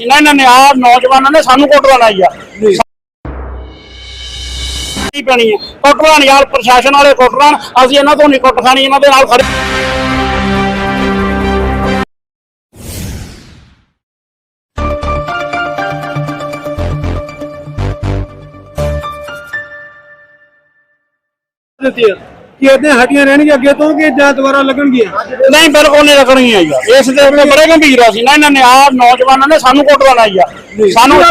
ਜਿਨ੍ਹਾਂ ਇਹਨਾਂ ਨੇ ਆ ਨੌਜਵਾਨਾਂ ਨੇ ਸਾਨੂੰ ਕੁੱਟਵਾ ਲਾਈ ਆ। ਕੀ ਪੈਣੀ ਹੈ ਕੁੱਟਵਾਣ ਯਾਰ ਪ੍ਰਸ਼ਾਸਨ ਵਾਲੇ ਕੁੱਟਵਾਣ ਅਸੀਂ ਇਹਨਾਂ ਤੋਂ ਨਹੀਂ ਕੁੱਟ ਖਾਣੀ ਇਹਨਾਂ ਦੇ ਨਾਲ ਖੜੇ। ਦਿੱਤੀ ਆ। ਕਿ ਇਹਦੇ ਹੱਡੀਆਂ ਰਹਿਣਗੀਆਂ ਅੱਗੇ ਤੋਂ ਕਿ ਜਾਂ ਦੁਬਾਰਾ ਲੱਗਣਗੀਆਂ? ਨਹੀਂ ਬਿਲਕੁਲ ਨਹੀਂ ਰੱਖਣਗੀਆਂ ਯਾਰ ਇਸ ਦੇ ਉੱਤੇ ਬੜੇ ਗੰਭੀਰ ਆ ਸੀ ਨਾ ਇਹਨਾਂ ਨੇ ਆ ਨੌਜਵਾਨਾਂ ਨੇ ਸਾਨੂੰ ਕੁੱਟਵਾ ਲਾਈ ਆ। ਸਾਨੂੰ ਹਾਂ,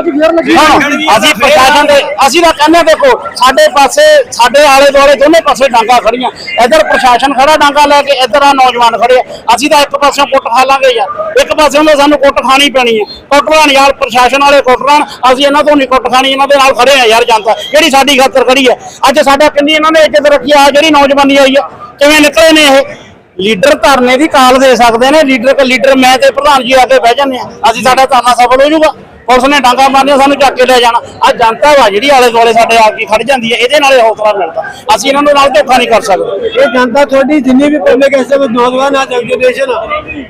ਅਸੀਂ ਪ੍ਰਸ਼ਾਸਨ ਦੇ ਅਸੀਂ ਤਾਂ ਕਹਿੰਦੇ ਦੇਖੋ ਸਾਡੇ ਪਾਸੇ ਸਾਡੇ ਆਲੇ ਦੁਆਲੇ ਦੋਨੇ ਪਾਸੇ ਡਾਂਗਾ ਖੜੀਆਂ। ਇੱਧਰ ਪ੍ਰਸ਼ਾਸਨ ਖੜਾ ਡਾਂਗਾ ਲੈ ਕੇ ਇੱਧਰ ਆ ਨੌਜਵਾਨ ਖੜੇ ਆ। ਅਸੀਂ ਤਾਂ ਇੱਕ ਪਾਸਿਓਂ ਕੁੱਟ ਖਾ ਲਾਂਗੇ ਯਾਰ। ਇੱਕ ਪਾਸਿਓਂ ਤਾਂ ਸਾਨੂੰ ਕੁੱਟ ਖਾਣੀ ਪੈਣੀ ਹੈ ਕੁੱਟਵਾਣ ਯਾਰ ਪ੍ਰਸ਼ਾਸਨ ਵਾਲੇ ਕੁੱਟਵਾਣ ਅਸੀਂ ਇਹਨਾਂ ਤੋਂ ਨਹੀਂ ਕੁੱਟ ਖਾਣੀ ਇਹਨਾਂ ਦੇ ਨਾਲ ਖੜੇ ਆ ਯਾਰ ਜਨਤਾ। ਜਿਹੜੀ ਸਾਡੀ ਖਾਤਰ ਖੜੀ ਹੈ ਅੱਜ ਸਾਡਾ ਕਿੰਨੀ ਇਹਨਾਂ ਨੇ ਇੱਜ਼ਤ ਰੱਖੀ ਆ ਜਿਹੜੀ ਨੌਜਵਾਨੀ ਆਈ ਆ। ਕਿਵੇਂ ਨਿਕਲੇ ਨੇ ਇਹ? ਲੀਡਰ ਧਰਨੇ ਦੀ ਕਾਲ ਦੇ ਸਕਦੇ ਨੇ। ਲੀਡਰ ਕ ਲੀਡਰ, ਮੈਂ ਤੇ ਪ੍ਰਧਾਨ ਜੀ ਆ ਕੇ ਬਹਿ ਜਾਂਦੇ ਆ। ਅਸੀਂ ਸਾਡਾ ਧਰਨਾ ਸਫਲ ਹੋ ਜਾਊਗਾ। ਪੁਲਿਸ ਨੇ ਡਾਂਗਾ ਮਾਰਨੀਆਂ ਸਾਨੂੰ ਚੱਕ ਕੇ ਲੈ ਜਾਣਾ। ਆ ਜਨਤਾ ਵਾ ਜਿਹੜੀ ਆਲੇ ਦੁਆਲੇ ਸਾਡੇ ਆ ਕੇ ਖੜ ਜਾਂਦੀ ਹੈ ਇਹਦੇ ਨਾਲੇ ਹੌਸਲਾ ਮਿਲਦਾ। ਅਸੀਂ ਇਹਨਾਂ ਦੇ ਨਾਲ ਧੋਖਾ ਨਹੀਂ ਕਰ ਸਕਦੇ। ਇਹ ਜਨਤਾ ਤੁਹਾਡੀ ਜਿੰਨੀ ਵੀ ਪਬਲਿਕ ਐਸੇ ਨੌਜਵਾਨ ਆ ਜਨਰੇਸ਼ਨ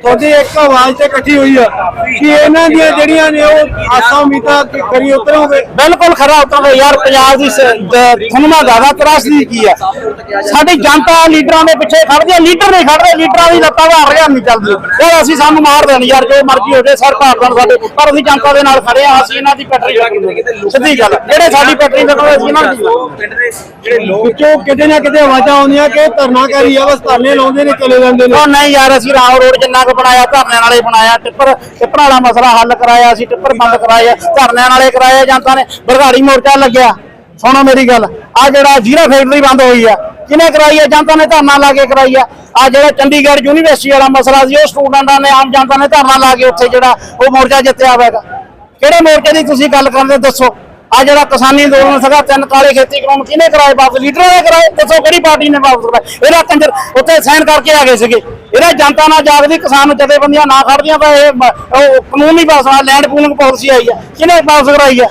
ਤੁਹਾਡੀ ਇੱਕ ਆਵਾਜ਼ ਤੇ ਇਕੱਠੀ ਹੋਈ ਆ ਕਿ ਇਹਨਾਂ ਦੀਆਂ ਜਿਹੜੀਆਂ ਨੇ ਉਹ ਆਸਾਂ ਉਮੀਦਾਂ ਕਿ ਕਰੀ ਉਤਰੋਗੇ ਬਿਲਕੁਲ ਖਰਾ ਉਤਰਦਾ ਯਾਰ ਪੰਜਾਬ ਦੀ ਸ- ਦ- ਤੁਹਾਨੂੰ ਮੈਂ ਜ਼ਿਆਦਾ ਤਰਾਸਦੀ ਕੀ ਆ? ਸਾਡੀ ਜਨਤਾ ਲੀਡਰਾਂ ਦੇ ਪਿੱਛੇ ਖੜਦੀ ਆ ਲੀਡਰ ਨਹੀਂ ਖੜਦੇ ਲੀਡਰਾਂ ਦੀ ਲੱਤਾਂ ਵਾਰ ਰਿਆ ਨਹੀਂ ਚੱਲਦੀ। ਯਾਰ ਅਸੀਂ ਸਾਨੂੰ ਮਾਰ ਦੇਣ ਯਾਰ ਜੋ ਮਰਜ਼ੀ ਹੋ ਜਾਏ ਸਰ ਭਾਰ ਦੇਣ ਸਾਡੇ ਪਰ ਅਸੀਂ ਜਨਤਾ ਦੇ ਨਾਲ ਖੜੇ ਆ, ਅਸੀਂ ਇਹਨਾਂ ਦੀ ਪਟਰੀ ਲੱਗਣੀ ਸਿੱਧੀ ਗੱਲ, ਜਿਹੜੇ ਸਾਡੀ ਪਟਰੀ ਲੱਗਣੀ ਅਸੀਂ ਇਹਨਾਂ ਦੀ ਵਿੱਚੋਂ ਕਿਤੇ ਨਾ ਕਿਤੇ ਆਵਾਜ਼ਾਂ ਆਉਂਦੀਆਂ ਕਿ ਧਰਨਾਕਾਰੀ ਆ, ਬਸ ਧਰਨੇ ਲਾਉਂਦੇ ਨੇ, ਚਲੇ ਜਾਂਦੇ ਨੇ। ਉਹ ਨਹੀਂ ਯਾਰ, ਅਸੀਂ ਰਾਮ ਰੋਡ ਜਿੰਨਾ ਕੁ ਬਣਾਇਆ, ਧਰਨਿਆਂ ਨਾਲੇ ਬਣਾਇਆ, ਟਿੱਪਰ ਟਿੱਪਰ ਵਾਲਾ ਮਸਲਾ ਹੱਲ ਕਰਾਇਆ, ਅਸੀਂ ਟਿੱਪਰ ਬੰਦ ਕਰਾਇਆ, ਧਰਨਿਆਂ ਨਾਲੇ ਕਰਾਇਆ ਜਨਤਾ ਨੇ ਬਰਗਾੜੀ ਮੋਰਚਾ ਲੱਗਿਆ। ਸੁਣੋ ਮੇਰੀ ਗੱਲ ਆ ਜਿਹੜਾ ਜੀਰਾ ਫੈਕਟਰੀ ਬੰਦ ਹੋਈ ਆ, ਕਿਹਨੇ ਕਰਾਈ ਆ? ਜਨਤਾ ਨੇ ਧਰਨਾ ਲਾ ਕੇ ਕਰਾਈ ਆ? ਆ ਜਿਹੜਾ ਚੰਡੀਗੜ੍ਹ ਯੂਨੀਵਰਸਿਟੀ ਵਾਲਾ ਮਸਲਾ ਸੀ, ਉਹ ਸਟੂਡੈਂਟਾਂ ਨੇ, ਆਮ ਜਨਤਾ ਨੇ ਧਰਨਾ ਲਾ ਕੇ ਉੱਥੇ ਜਿਹੜਾ ਉਹ ਮੋਰਚਾ ਜਿੱਤਿਆ ਹੋਵੇਗਾ ਕਿਹੜੇ ਮੋਰਚੇ ਦੀ ਤੁਸੀਂ ਗੱਲ ਕਰਦੇ ਦੱਸੋ। ਆ ਜਿਹੜਾ ਕਿਸਾਨੀ ਅੰਦੋਲਨ ਸੀਗਾ, ਤਿੰਨ ਕਾਲੇ ਖੇਤੀ ਕਾਨੂੰਨ ਕਿਹਨੇ ਕਰਾਏ? ਵਾਪਸ ਲੀਡਰਾਂ ਨੇ ਕਰਾਏ? ਦੱਸੋ ਕਿਹੜੀ ਪਾਰਟੀ ਨੇ ਵਾਪਸ ਕਰਾਏ? ਇਹਦਾ ਕੰਜਰ ਉੱਥੇ ਸਾਈਨ ਕਰਕੇ ਆ ਗਏ ਸੀਗੇ। ਇਹਦਾ ਜਨਤਾ ਨਾਲ ਜਾਗਦੀ, ਕਿਸਾਨ ਜਥੇਬੰਦੀਆਂ ਨਾ ਖੜਦੀਆਂ ਤਾਂ ਇਹ ਮ- ਉਹ ਕਾਨੂੰਨ ਨਹੀਂ ਪਾਸ ਲੈਂਡ ਪੂਲਿੰਗ ਪਾਲਿਸੀ ਆਈ ਆ। ਕਿਹਨੇ ਵਾਪਸ ਕਰਾਈ ਆ?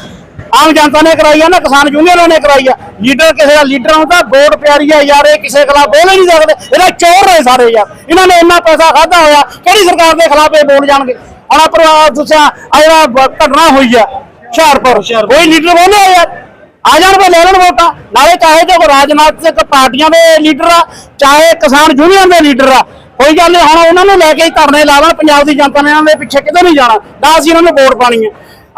ਆਮ ਜਨਤਾ ਨੇ ਕਰਾਈ ਆ ਨਾ, ਕਿਸਾਨ ਯੂਨੀਅਨਾਂ ਨੇ ਕਰਾਈ ਆ। ਲੀਡਰ ਕਿਸੇ ਦਾ ਲੀਡਰਾਂ ਨੂੰ ਤਾਂ ਵੋਟ ਪਿਆਰੀ ਆ ਯਾਰ, ਇਹ ਕਿਸੇ ਖਿਲਾਫ ਬੋਲ ਹੀ ਨਹੀਂ ਸਕਦੇ। ਇਹਦਾ ਚੋਰ ਨੇ ਸਾਰੇ ਯਾਰ। ਇਹਨਾਂ ਨੇ ਇੰਨਾ ਪੈਸਾ ਖਾਦਾ ਹੋਇਆ, ਕਿਹੜੀ ਸਰਕਾਰ ਦੇ ਖਿਲਾਫ ਇਹ ਬੋਲ ਜਾਣਗੇ? ਹੁਣ ਪਰ ਤੁਸੀਂ ਆ ਜਿਹੜਾ ਘਟਨਾ ਹੋਈ ਆ ਹੁਸ਼ਿਆਰਪੁਰ। ਕੋਈ ਲੀਡਰ ਬੋਲਿਆ ਯਾਰ ਆ ਜਾਣ ਪੇ ਲੈ ਲੈਣ ਵੋਟਾਂ। ਨਾਲੇ ਚਾਹੇ ਜੋ ਰਾਜਨੀਤਿਕ ਪਾਰਟੀਆਂ ਦੇ ਲੀਡਰ ਆ ਚਾਹੇ ਕਿਸਾਨ ਯੂਨੀਅਨ ਦੇ ਲੀਡਰ ਆ ਕੋਈ ਗੱਲ ਨਹੀਂ ਹੁਣ ਉਹਨਾਂ ਨੂੰ ਲੈ ਕੇ ਹੀ ਧਰਨੇ ਲਾਵਾ ਪੰਜਾਬ ਦੀ ਜਨਤਾ ਨੇ ਇਹਨਾਂ ਦੇ ਪਿੱਛੇ ਕਿਤੇ ਨਹੀਂ ਜਾਣਾ। ਨਾ ਅਸੀਂ ਇਹਨਾਂ ਨੂੰ ਵੋਟ ਪਾਣੀ ਹੈ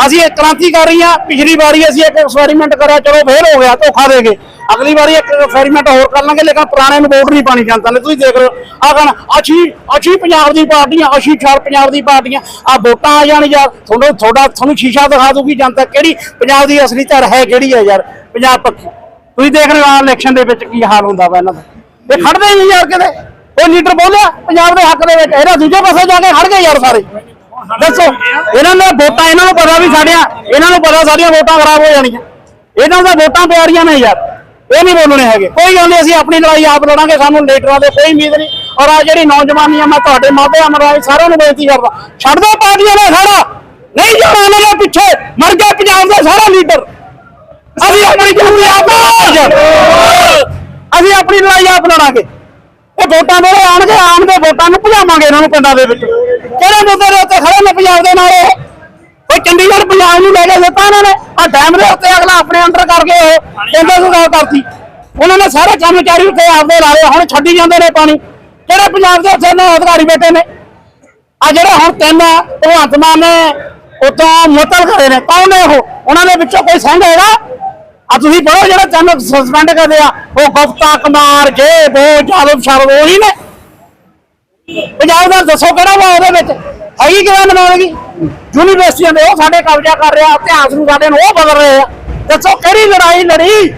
ਅਸੀਂ ਇੱਕ ਕ੍ਰਾਂਤੀ ਕਰ ਰਹੀ ਹਾਂ ਪਿਛਲੀ ਵਾਰੀ ਅਸੀਂ ਇੱਕ ਐਕਸਪੈਰੀਮੈਂਟ ਕਰਿਆ ਚਲੋ ਫੇਲ ਹੋ ਗਿਆ ਧੋਖਾ ਦੇ ਗਏ। ਅਗਲੀ ਵਾਰੀ ਇੱਕ ਐਕਸਪੈਰੀਮੈਂਟ ਹੋਰ ਕਰ ਲਾਂਗੇ, ਲੇਕਿਨ ਪੁਰਾਣੇ ਨੂੰ ਵੋਟ ਨਹੀਂ ਪਾਣੀ ਜਨਤਾ ਨੇ। ਤੁਸੀਂ ਦੇਖ ਰਹੇ ਹੋ ਆ ਕਹਣ ਅਸੀਂ ਅਸੀਂ ਪੰਜਾਬ ਦੀ ਪਾਰਟੀਆਂ ਅਸੀਂ ਛਾਲ ਪੰਜਾਬ ਦੀ ਪਾਰਟੀਆਂ ਆ। ਵੋਟਾਂ ਆ ਜਾਣ ਯਾਰ, ਤੁਹਾਨੂੰ, ਤੁਹਾਡਾ, ਤੁਹਾਨੂੰ ਸ਼ੀਸ਼ਾ ਦਿਖਾ ਦੂਗੀ ਜਨਤਾ ਕਿਹੜੀ ਪੰਜਾਬ ਦੀ ਅਸਲੀ ਧਰ ਹੈ, ਕਿਹੜੀ ਹੈ ਯਾਰ, ਪੰਜਾਬ ਪੱਖੀ। ਤੁਸੀਂ ਦੇਖ ਰਹੇ ਹੋ ਇਲੈਕਸ਼ਨ ਦੇ ਵਿੱਚ ਕੀ ਹਾਲ ਹੁੰਦਾ ਵਾ ਇਹਨਾਂ ਦਾ। ਇਹ ਖੜਦੇ ਨਹੀਂ ਯਾਰ ਕਿਤੇ। ਉਹ ਲੀਡਰ ਬੋਲਿਆ, ਪੰਜਾਬ ਦੇ ਹੱਕ ਦੇ ਵਿੱਚ। ਇਹਦਾ ਦੂਜੇ ਪਾਸੇ ਜਾ ਕੇ ਖੜ ਗਏ ਯਾਰ ਸਾਰੇ। ਦੱਸੋ, ਇਹਨਾਂ ਨੇ ਵੋਟਾਂ, ਇਹਨਾਂ ਨੂੰ ਪਤਾ ਵੀ ਸਾਡੀਆਂ, ਇਹਨਾਂ ਨੂੰ ਪਤਾ ਸਾਡੀਆਂ ਵੋਟਾਂ ਖਰਾਬ ਹੋ ਜਾਣੀਆਂ। ਇਹਨਾਂ ਦਾ ਵੋਟਾਂ ਪਿਆਰੀਆਂ ਨੇ ਯਾਰ। ਇਹ ਨਹੀਂ ਬੋਲਣੇ ਹੈਗੇ। ਕੋਈ ਗੱਲ ਨਹੀਂ ਅਸੀਂ ਆਪਣੀ ਲੜਾਈ ਆਪ ਲੜਾਂਗੇ, ਸਾਨੂੰ ਲੀਡਰਾਂ ਦੇ ਕੋਈ ਉਮੀਦ ਨਹੀਂ ਔਰ ਆ ਜਿਹੜੀ ਨੌਜਵਾਨੀ ਆ, ਮੈਂ ਤੁਹਾਡੇ ਮਾਧਿਅਮ ਅਮਰਾਜ ਸਾਰਿਆਂ ਨੂੰ ਬੇਨਤੀ ਕਰਦਾ, ਛੱਡ ਦੋ ਪਾਰਟੀਆਂ ਦਾ ਸਾਰਾ ਨਹੀਂ ਜਾਣਾ ਇਹਨਾਂ ਦੇ ਪਿੱਛੇ, ਮਰ ਗਿਆ ਪੰਜਾਬ ਦਾ ਸਾਰਾ ਲੀਡਰ। ਅਸੀਂ ਆਪਣੀ ਜੰਮੀ ਆਪ ਅਸੀਂ ਆਪਣੀ ਲੜਾਈ ਆਪ ਲੜਾਂਗੇ। ਇਹ ਵੋਟਾਂ ਦੇ ਆਣਗੇ ਆਣਗੇ ਵੋਟਾਂ ਨੂੰ ਭਜਾਵਾਂਗੇ ਇਹਨਾਂ ਨੂੰ ਪਿੰਡਾਂ ਦੇ ਵਿੱਚ। ਕਿਹੜੇ ਮੁੱਦੇ ਦੇ ਉੱਤੇ ਖੜੇ ਨੇ ਪੰਜਾਬ ਦੇ ਨਾਲ ਇਹ? ਚੰਡੀਗੜ੍ਹ, ਪੰਜਾਬ ਨੂੰ ਲੈ ਕੇ ਦਿੱਤਾ ਇਹਨਾਂ ਨੇ। ਆ ਡੈਮ ਦੇ ਉੱਤੇ ਅਗਲਾ ਆਪਣੇ ਅੰਦਰ ਕਰਕੇ ਉਹ ਕਹਿੰਦੇ ਸੀ ਕਰਤੀ। ਉਹਨਾਂ ਨੇ ਸਾਰੇ ਕਰਮਚਾਰੀ ਉੱਤੇ ਆਪਦੇ ਲਾ ਹੁਣ ਛੱਡੀ ਜਾਂਦੇ ਨੇ ਪਾਣੀ। ਕਿਹੜੇ ਪੰਜਾਬ ਦੇ ਉੱਥੇ ਨਾ ਅਧਿਕਾਰੀ ਬੈਠੇ ਨੇ। ਆ ਜਿਹੜੇ ਹੁਣ ਤਿੰਨ ਭਗਵੰਤ ਮਾਨ ਨੇ, ਉਤੋਂ ਮੁਅੱਤਲ ਕਰੇ ਨੇ। ਕੌਣ ਨੇ ਉਹ? ਉਹਨਾਂ ਦੇ ਵਿੱਚੋਂ ਕੋਈ ਸੰਘ ਹੈਗਾ? ਆ ਤੁਸੀਂ ਪੜੋ ਜਿਹੜਾ ਤਿੰਨ ਸਸਪੈਂਡ ਕਰਦੇ ਆ। ਉਹ ਗੁਪਤਾ, ਕੁਮਾਰ ਜੇ ਬੋ ਜਾਦਵ ਸ਼ਰਦ ਉਹੀ ਨੇ। ਪੰਜਾਬ ਦਾ ਦੱਸੋ ਕਿਹੜਾ ਵਾ ਉਹਦੇ ਵਿੱਚ? ਹੈਗੀ ਕਿਵੇਂ ਮਨਾਉਣਗੀ ਯੂਨੀਵਰਸਿਟੀਆਂ ਦੇ ਉਹ ਸਾਡੇ ਕਬਜ਼ਾ ਕਰ ਰਿਹਾ, ਇਤਿਹਾਸ ਨੂੰ ਸਾਡੇ ਨੂੰ ਉਹ ਬਦਲ ਰਹੇ ਆ। ਦੱਸੋ ਕਿਹੜੀ ਲੜਾਈ ਲੜੀ?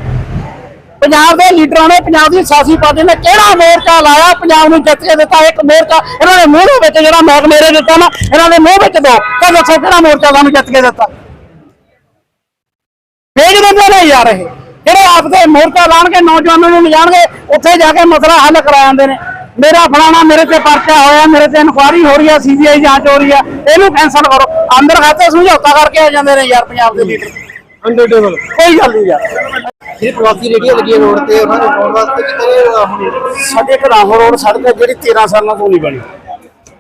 ਪੰਜਾਬ ਦੇ ਲੀਡਰਾਂ ਨੇ ਪੰਜਾਬ ਦੀ ਸਿਆਸੀ ਪਾਰਟੀ ਨੇ ਕਿਹੜਾ ਮੋਰਚਾ ਲਾਇਆ? ਪੰਜਾਬ ਨੂੰ ਜਿੱਤ ਕੇ ਦਿੱਤਾ ਇੱਕ ਮੋਰਚਾ ਇਹਨਾਂ ਦੇ ਮੂੰਹ ਦੇ ਵਿੱਚ ਜਿਹੜਾ ਮੈਕ ਮੇਰੇ ਦਿੱਤਾ ਨਾ, ਇਹਨਾਂ ਦੇ ਮੂੰਹ ਵਿੱਚ ਦੋ ਤਾਂ ਦੱਸੋ ਕਿਹੜਾ ਮੋਰਚਾ ਸਾਨੂੰ ਜਿੱਤ ਕੇ ਦਿੱਤਾ? ਭੇਜ ਦਿੰਦੇ ਨੇ ਯਾਰ ਇਹ ਜਿਹੜੇ ਆਪਦੇ ਮੋਰਚਾ ਲਾਣਗੇ, ਨੌਜਵਾਨਾਂ ਨੂੰ ਲਿਜਾਣਗੇ, ਉੱਥੇ ਜਾ ਕੇ ਮਸਲਾ ਹੱਲ ਕਰਾ ਜਾਂਦੇ ਨੇ। ਮੇਰਾ ਫਲਾਣਾ ਮੇਰੇ ਤੇ ਪਰਚਾ ਹੋਇਆ ਮੇਰੇ ਤੇ ਇਨਕੁਆਰੀ ਹੋ ਰਹੀ ਆ ਸੀਬੀਆਈ ਜਾਂਚ ਹੋ ਰਹੀ ਆ ਇਹਨੂੰ ਕੈਂਸਲ ਕਰੋ। ਅੰਦਰ ਖਾਤੇ ਸਮਝੌਤਾ ਕਰਕੇ ਆ ਜਾਂਦੇ ਨੇ ਯਾਰ ਪੰਜਾਬ ਦੇ ਲੀਡਰ ਅੰਡਰ ਟੇਬਲ ਕੋਈ ਗੱਲ ਨਹੀਂ ਯਾਰ। ਇਹ ਪ੍ਰਵਾਸੀ ਰੇਡੀਓ ਲੱਗੀ ਹੈ ਰੋਡ ਤੇ ਉਹਨਾਂ ਨੂੰ ਪਾਉਣ ਵਾਸਤੇ ਕਿਤੇ ਹੁਣ? ਸਾਡੇ ਇੱਕ ਰਾਹੋਂ ਰੋਡ ਸੜਕ ਹੈ ਜਿਹੜੀ 13 ਸਾਲਾਂ ਤੋਂ ਨਹੀਂ ਬਣੀ।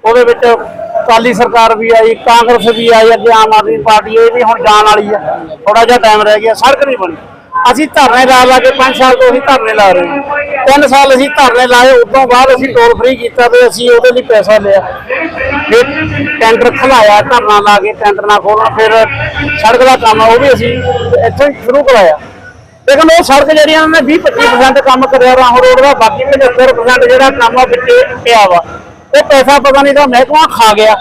ਉਹਦੇ ਵਿੱਚ ਅਕਾਲੀ ਸਰਕਾਰ ਵੀ ਆਈ ਕਾਂਗਰਸ ਵੀ ਆਈ ਅੱਗੇ ਆਮ ਆਦਮੀ ਪਾਰਟੀ ਇਹ ਵੀ ਹੁਣ ਜਾਣ ਵਾਲੀ ਹੈ ਥੋੜਾ ਜਿਹਾ ਟਾਈਮ ਰਹਿ ਗਿਆ ਸੜਕ ਨਹੀਂ ਬਣੀ। ਅਸੀਂ ਧਰਨੇ ਲਾ ਲਾ ਕੇ 5 ਸਾਲ ਤੋਂ ਅਸੀਂ ਧਰਨੇ ਲਾ ਰਹੇ ਹਾਂ। ਤਿੰਨ ਸਾਲ ਅਸੀਂ ਧਰਨੇ ਲਾਏ, ਉਦੋਂ ਬਾਅਦ ਅਸੀਂ ਟੋਲ ਫ੍ਰੀ ਕੀਤਾ ਤੇ ਅਸੀਂ ਉਹਦੇ ਲਈ ਪੈਸਾ ਲਿਆ। ਫਿਰ ਟੈਂਡਰ ਖਲਾਇਆ, ਧਰਨਾ ਲਾ ਕੇ ਟੈਂਡਰ ਨਾ ਖੋਲਣ ਫਿਰ ਸੜਕ ਦਾ ਕੰਮ ਉਹ ਵੀ ਅਸੀਂ ਇੱਥੇ ਸ਼ੁਰੂ ਕਰਾਇਆ। ਲੇਕਿਨ ਉਹ ਸੜਕ ਜਿਹੜੀਆਂ ਨੇ 20 25% ਕੰਮ ਕਰਿਆ ਰਾਹ ਰੋਡ ਦਾ ਬਾਕੀ 75% ਜਿਹੜਾ ਕੰਮ ਆ ਵਿੱਚ ਪਿਆ ਵਾ। ਉਹ ਪੈਸਾ ਪਤਾ ਨਹੀਂ ਤਾਂ ਮਹਿਕਮਾ ਖਾ ਗਿਆ।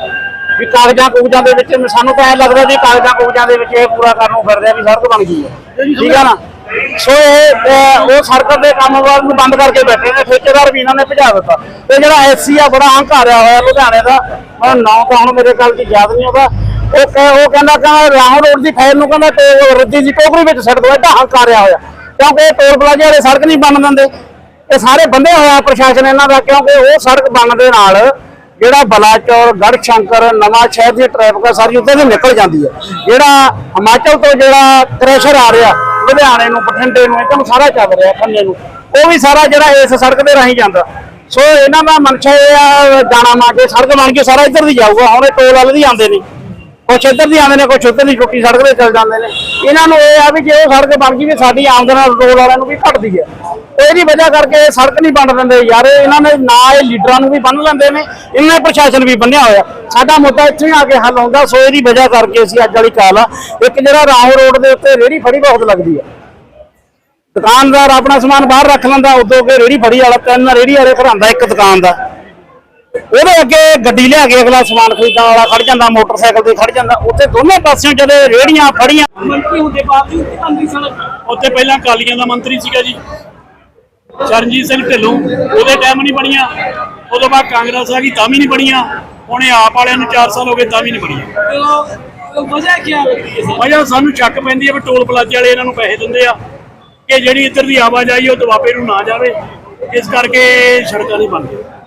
ਵੀ ਕਾਗਜ਼ਾਂ ਕੂਗਜ਼ਾਂ ਦੇ ਵਿੱਚ ਸਾਨੂੰ ਤਾਂ ਐ ਲੱਗਦਾ ਵੀ ਕਾਗਜ਼ਾਂ ਕੂਗਜ਼ਾਂ ਦੇ ਵਿੱਚ ਇਹ ਪੂਰਾ ਕਰਨ ਨੂੰ ਫਿਰਦੇ ਆ ਵੀ ਸੜਕ ਬਣ ਗਈ ਹੈ। ਠੀਕ ਆ ਨਾ? ਸੋ ਇਹ ਉਹ ਸੜਕ ਦੇ ਕੰਮ ਵਾਲ ਨੂੰ ਬੰਦ ਕਰਕੇ ਬੈਠੇ ਨੇ ਠੇਕੇਦਾਰ ਵੀ ਇਹਨਾਂ ਨੇ ਭਜਾ ਦਿੱਤਾ। ਤੇ ਜਿਹੜਾ ਐਸਸੀ ਆ ਬੜਾ ਹੰਕਾਰਿਆ ਹੋਇਆ ਲੁਧਿਆਣੇ ਦਾ। ਮੈਨੂੰ ਨਾਂ ਤਾਂ ਹੁਣ ਮੇਰੇ ਕੱਲ ਦੀ ਯਾਦ ਨਹੀਂ ਆਉਂਦਾ। ਉਹ ਕਹਿ- ਉਹ ਕਹਿੰਦਾ ਕਿ ਰਾਹ ਰੋਡ ਦੀ ਫਾਈਲ ਨੂੰ ਕਹਿੰਦਾ ਤੇ ਰੱਦੀ ਦੀ ਟੋਕਰੀ ਵਿੱਚ ਛੱਡ ਦੋ ਐਡਾ ਹੰਕਾਰਿਆ ਹੋਇਆ। ਕਿਉਂਕਿ ਇਹ ਟੋਲ ਪਲਾਜ਼ੇ ਵਾਲੇ ਸੜਕ ਨਹੀਂ ਬਣ ਦਿੰਦੇ। ਇਹ ਸਾਰੇ ਬੰਦੇ ਹੋਇਆ ਪ੍ਰਸ਼ਾਸਨ ਇਹਨਾਂ ਦਾ ਕਿਉਂਕਿ ਉਹ ਸੜਕ ਬਣਨ ਦੇ ਨਾਲ ਜਿਹੜਾ ਬਲਾਚੌਰ ਗੜ ਸ਼ੰਕਰ ਨਵਾਂ ਸ਼ਹਿਰ ਦੀ ਟ੍ਰੈਫਿਕ ਆ, ਸਾਰੀ ਉੱਧਰ ਦੀ ਨਿਕਲ ਜਾਂਦੀ ਹੈ ਜਿਹੜਾ ਹਿਮਾਚਲ ਤੋਂ ਜਿਹੜਾ ਕ੍ਰੈਸ਼ਰ ਆ ਰਿਹਾ, ਲੁਧਿਆਣੇ ਨੂੰ, ਬਠਿੰਡੇ ਨੂੰ ਇੱਧਰ ਸਾਰਾ ਚੱਲ ਰਿਹਾ ਖੰਨੇ ਨੂੰ। ਉਹ ਵੀ ਸਾਰਾ ਜਿਹੜਾ ਇਸ ਸੜਕ ਦੇ ਰਾਹੀਂ ਜਾਂਦਾ। ਸੋ ਇਹਨਾਂ ਦਾ ਮਨਸ਼ਾ ਇਹ ਆ ਜਾਣਾ ਮਾ ਕੇ ਸੜਕ ਬਣ ਕੇ ਸਾਰਾ ਇੱਧਰ ਦੀ ਜਾਊਗਾ। ਹੁਣ ਇਹ ਟੋਲ ਵਾਲੇ ਦੀ ਆਉਂਦੇ ਨੇ। ਕੁਛ ਇੱਧਰ ਦੀ ਆਉਂਦੇ ਨੇ, ਕੁਛ ਉੱਧਰ ਦੀ ਟੁੱਟੀ ਸੜਕ ਤੇ ਚੱਲ ਜਾਂਦੇ ਨੇ। ਇਹਨਾਂ ਨੂੰ ਇਹ ਆ ਵੀ ਜੇ ਉਹ ਸੜਕ ਬਣ ਗਈ ਵੀ ਸਾਡੀ ਆਮਦਨ ਟੋਲ ਵਾਲਿਆਂ ਨੂੰ ਵੀ ਘਟਦੀ ਹੈ ਇਹਦੀ ਵਜ੍ਹਾ ਕਰਕੇ ਇਹ ਸੜਕ ਨਹੀਂ ਬਣ ਦਿੰਦੇ ਯਾਰ ਇਹ ਇਹਨਾਂ ਨੇ ਨਾ ਇਹ ਲੀਡਰਾਂ ਨੂੰ ਵੀ ਬੰਨ ਲੈਂਦੇ ਨੇ ਇਹਨਾਂ ਪ੍ਰਸ਼ਾਸਨ ਵੀ ਬੰਨਿਆ ਹੋਇਆ। ਸਾਡਾ ਮੁੱਦਾ ਇੱਥੇ ਆ ਕੇ ਹੱਲ ਹੁੰਦਾ ਸੋ ਇਹਦੀ ਵਜ੍ਹਾ ਕਰਕੇ ਅਸੀਂ ਅੱਜ ਵਾਲੀ ਕਾਲ ਆ। ਇੱਕ ਜਿਹੜਾ ਰਾਹੋਂ ਰੋਡ ਦੇ ਉੱਤੇ ਰੇੜੀ ਫੜੀ ਬਹੁਤ ਲੱਗਦੀ ਆ। ਦੁਕਾਨਦਾਰ ਆਪਣਾ ਸਮਾਨ ਬਾਹਰ ਰੱਖ ਲੈਂਦਾ ਉਦੋਂ ਕੇ ਰੇੜੀ ਫੜੀ ਵਾਲਾ ਤਿੰਨ ਰੇੜੀ ਵਾਲੇ ਖੜਾਉਂਦਾ ਇੱਕ ਦੁਕਾਨ ਦਾ। ਉਹਦੇ ਅੱਗੇ ਗੱਡੀ ਲਿਆ ਕੇ ਅਗਲਾ ਸਮਾਨ ਖਰੀਦਣ ਵਾਲਾ ਖੜ ਜਾਂਦਾ ਮੋਟਰਸਾਈਕਲ ਤੇ ਖੜ ਜਾਂਦਾ। ਉੱਥੇ ਦੋਨੇ ਪਾਸਿਓਂ ਜਦੋਂ ਰੇੜੀਆਂ ਫੜੀਆਂ। ਮੰਤਰੀ ਹੁੰਦੇ ਬਾਵਜੂਦ ਵੀ ਉੱਥੇ ਪਹਿਲਾਂ ਕਾਲੀਆਂ ਦਾ ਮੰਤਰੀ ਸੀਗਾ ਜੀ। ਚਰਨਜੀਤ ਸਿੰਘ ਢਿੱਲੋਂ ਉਹਦੇ ਟਾਈਮ ਨਹੀਂ ਬਣੀਆਂ। ਉਦੋਂ ਬਾਅਦ ਕਾਂਗਰਸ ਆ ਗਈ ਤਾਂ ਵੀ ਨਹੀਂ ਬਣੀਆਂ। ਹੁਣ ਇਹ ਆਪ ਵਾਲਿਆਂ ਨੂੰ 4 ਸਾਲ ਹੋ ਗਏ ਤਾਂ ਵੀ ਨਹੀਂ ਬਣੀਆਂ। ਵਜ੍ਹਾ ਕੀ ਲੱਗਦੀ ਹੈ ਵਜ੍ਹਾ ਸਾਨੂੰ ਸ਼ੱਕ ਪੈਂਦੀ ਹੈ ਵੀ ਟੋਲ ਪਲਾਜ਼ੇ ਵਾਲੇ ਇਹਨਾਂ ਨੂੰ ਪੈਸੇ ਦਿੰਦੇ ਆ। ਕਿ ਜਿਹੜੀ ਇੱਧਰ ਦੀ ਆਵਾਜਾਈ ਉਹ ਦੁਆਬੇ ਨੂੰ ਨਾ ਜਾਵੇ। ਇਸ ਕਰਕੇ ਸੜਕਾਂ ਨਹੀਂ ਬਣਦੀਆਂ।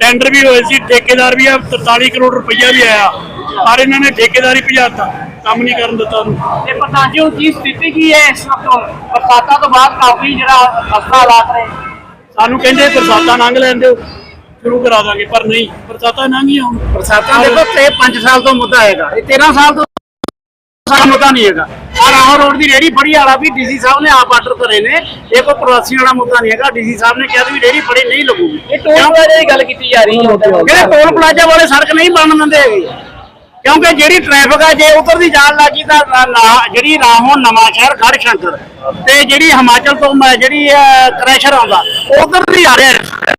ਟੈਂਡਰ ਵੀ ਹੋਏ ਸੀ ਠੇਕੇਦਾਰ ਵੀ ਆ 43 ਕਰੋੜ ਰੁਪਈਆ ਵੀ ਆਇਆ। ਪਰ ਇਹਨਾਂ ਨੇ ਠੇਕੇਦਾਰੀ ਭਜਾਤਾ ਕੰਮ ਨਹੀਂ ਕਰਨ ਦਿੱਤਾ ਉਹਨੂੰ। ਤੇ ਪ੍ਰਧਾਨ ਜੀ ਹੁਣ ਕੀ ਸਥਿਤੀ ਕੀ ਹੈ ਇਸ ਵਕਤ? ਬਰਸਾਤਾਂ ਤੋਂ ਬਾਅਦ ਕਾਫੀ ਜਿਹੜਾ ਖਸਤਾ ਹਾਲਾਤ ਨੇ ਸਾਨੂੰ ਕਹਿੰਦੇ ਬਰਸਾਤਾਂ ਲੰਘ ਲੈਣ ਦਿਓ। ਸ਼ੁਰੂ ਕਰਾ ਦਾਂਗੇ ਪਰ ਨਹੀਂ ਬਰਸਾਤਾਂ ਲੰਘੀਆਂ ਹੁਣ। ਬਰਸਾਤਾਂ ਦੇਖੋ ਤੇ 5 ਸਾਲ ਤੋਂ ਮੁੱਦਾ ਹੈਗਾ। ਇਹ 13 ਸਾਲ ਤੋਂ ਸਾਡਾ ਮੁੱਦਾ ਨਹੀਂ ਹੈਗਾ। ਰਾਹੋਂ ਰੋਡ ਦੀ ਰੇੜੀ ਫੜੀ ਵਾਲਾ ਵੀ ਡੀਸੀ ਸਾਹਿਬ ਨੇ ਆਪ ਆਰਡਰ ਕਰੇ ਨੇ। ਇਹ ਕੋਈ ਪ੍ਰਵਾਸੀ ਵਾਲਾ ਮੁੱਦਾ ਨਹੀਂ ਹੈਗਾ। ਡੀਸੀ ਸਾਹਿਬ ਨੇ ਕਿਹਾ ਵੀ ਰੇੜੀ ਫੜੀ ਨਹੀਂ ਲੱਗੂਗੀ। ਇਹ ਟੋਲ ਪਲਾਜ਼ੇ ਦੀ ਗੱਲ ਕੀਤੀ ਜਾ ਰਹੀ ਹੈ। ਜਿਹੜੇ ਟੋਲ ਪਲਾਜ਼ਾ ਵਾਲੇ ਸੜਕ ਨਹੀਂ ਬਣਨ ਦਿੰਦੇ ਹੈਗੇ। ਕਿਉਂਕਿ ਜਿਹੜੀ ਟ੍ਰੈਫਿਕ ਆ ਜੇ ਉਧਰ ਦੀ ਜਾਣ ਲੱਗੀ ਤਾਂ ਜਿਹੜੀ ਰਾਹੋਂ ਨਵਾਂ ਸ਼ਹਿਰ ਗੜ੍ਹ ਸ਼ੰਕਰ ਤੇ ਜਿਹੜੀ ਹਿਮਾਚਲ ਤੋਂ ਮ- ਜਿਹੜੀ ਕ੍ਰੈਸ਼ਰ ਆਉਂਦਾ ਉਧਰ ਦੀ ਆ ਰਿਹਾ।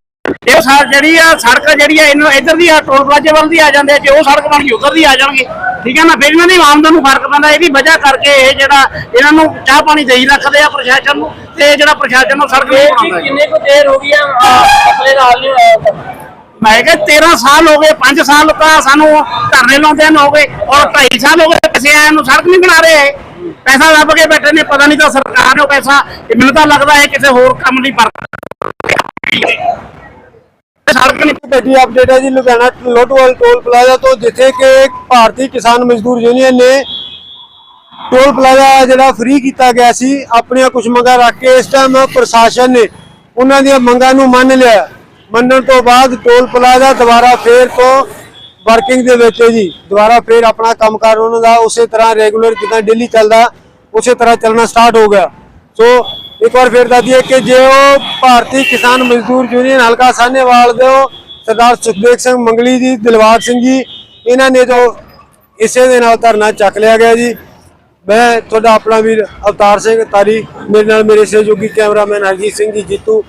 ਇਹ ਸੜ ਜਿਹੜੀ ਆ ਸੜਕ ਜਿਹੜੀ ਆ ਇਹਨੂੰ ਇਧਰ ਦੀ ਆ ਟੋਲ ਪਲਾਜ਼ੇ ਵੱਲ ਦੀ ਆ ਜਾਂਦੇ ਜੇ ਉਹ ਸੜਕ ਬਣ ਗਈ ਉਧਰ ਦੀ ਆ ਜਾਣਗੇ। ਠੀਕ ਹੈ ਨਾ ਫਿਰ ਇਹਨਾਂ ਦੀ ਆਮਦਨ ਨੂੰ ਫ਼ਰਕ ਪੈਂਦਾ ਇਹਦੀ ਵਜ੍ਹਾ ਕਰਕੇ ਇਹ ਜਿਹੜਾ ਇਹਨਾਂ ਨੂੰ ਚਾਹ ਪਾਣੀ ਦੇਈ ਰੱਖਦੇ ਆ ਪ੍ਰਸ਼ਾਸਨ ਨੂੰ ਤੇ ਜਿਹੜਾ ਪ੍ਰਸ਼ਾਸਨ ਨੂੰ ਸੜਕ ਨਹੀਂ ਬਣਾਉਂਦਾ ਕਿੰਨੇ ਕੋ ਦੇਰ ਹੋ ਗਈ ਆ ਮਸਲੇ ਦਾ ਹੱਲ ਨਹੀਂ ਹੋਇਆ। ਮੈਂ ਕਿਹਾ 13 ਸਾਲ ਹੋ ਗਏ 5 ਸਾਲ ਤਾਂ ਸਾਨੂੰ ਧਰਨੇ ਲਾਉਂਦੇ ਨੂੰ ਹੋ ਗਏ ਔਰ 2.5 ਸਾਲ ਹੋ ਗਏ ਕਿਸੇ ਆਇਆ ਨੂੰ ਸੜਕ ਨਹੀਂ ਬਣਾ ਰਹੇ। ਪੈਸਾ ਲੱਭ ਕੇ ਬੈਠੇ ਨੇ ਪਤਾ ਨਹੀਂ ਤਾਂ ਸਰਕਾਰ ਨੂੰ ਪੈਸਾ ਮੈਨੂੰ ਤਾਂ ਲੱਗਦਾ ਹੈ ਕਿਸੇ ਹੋਰ ਕੰਮ ਲਈ ਵਰਤ ਵੱਡੀ ਅਪਡੇਟ ਹੈ ਜੀ, ਲੁਧਿਆਣਾ ਲੋਟੋਵਾਲ ਟੋਲ ਪਲਾਜ਼ਾ ਤੋਂ, ਜਿੱਥੇ ਕਿ ਭਾਰਤੀ ਕਿਸਾਨ ਮਜ਼ਦੂਰ ਯੂਨੀਅਨ ਨੇ ਟੋਲ ਪਲਾਜ਼ਾ ਜਿਹੜਾ ਫ੍ਰੀ ਕੀਤਾ ਗਿਆ ਸੀ, ਆਪਣੀਆਂ ਕੁਝ ਮੰਗਾਂ ਰੱਖ ਕੇ ਇਸ ਟਾਈਮ ਪ੍ਰਸ਼ਾਸਨ ਨੇ ਉਹਨਾਂ ਦੀਆਂ ਮੰਗਾਂ ਨੂੰ ਮੰਨ ਲਿਆ। ਮੰਨਣ ਤੋਂ ਬਾਅਦ ਟੋਲ ਪਲਾਜ਼ਾ ਦੁਬਾਰਾ ਫੇਰ ਤੋਂ ਵਰਕਿੰਗ ਦੇ ਵਿੱਚ ਹੈ ਜੀ। ਦੁਬਾਰਾ ਫੇਰ ਆਪਣਾ ਕੰਮਕਾਰ ਉਹਨਾਂ ਦਾ ਉਸੇ ਤਰ੍ਹਾਂ ਰੈਗੂਲਰ ਜਿੱਦਾਂ ਡੇਲੀ ਚੱਲਦਾ, ਉਸੇ ਤਰ੍ਹਾਂ ਚੱਲਣਾ ਸਟਾਰਟ ਹੋ ਗਿਆ। ਸੋ ਇੱਕ ਵਾਰ ਫੇਰ ਦੱਸ ਦਈਏ ਕਿ ਜੇ ਉਹ ਭਾਰਤੀ ਕਿਸਾਨ ਮਜ਼ਦੂਰ ਯੂਨੀਅਨ ਹਲਕਾ ਸਾਹਨੇਵਾਲ ਦੇ ਸਰਦਾਰ ਸੁਖਦੇਵ ਸਿੰਘ ਮੰਗਲੀ ਜੀ, ਦਿਲਬਾਗ ਸਿੰਘ ਜੀ, ਇਹਨਾਂ ਨੇ ਜੋ ਇਸੇ ਦੇ ਨਾਲ ਧਰਨਾ ਚੱਕ ਲਿਆ ਗਿਆ ਜੀ। ਮੈਂ ਤੁਹਾਡਾ ਆਪਣਾ ਵੀਰ ਅਵਤਾਰ ਸਿੰਘ ਤਾਰੀ, ਮੇਰੇ ਨਾਲ ਮੇਰੇ ਸਹਿਯੋਗੀ ਕੈਮਰਾਮੈਨ ਹਰਜੀਤ ਸਿੰਘ ਜੀ, ਜੀਤੂ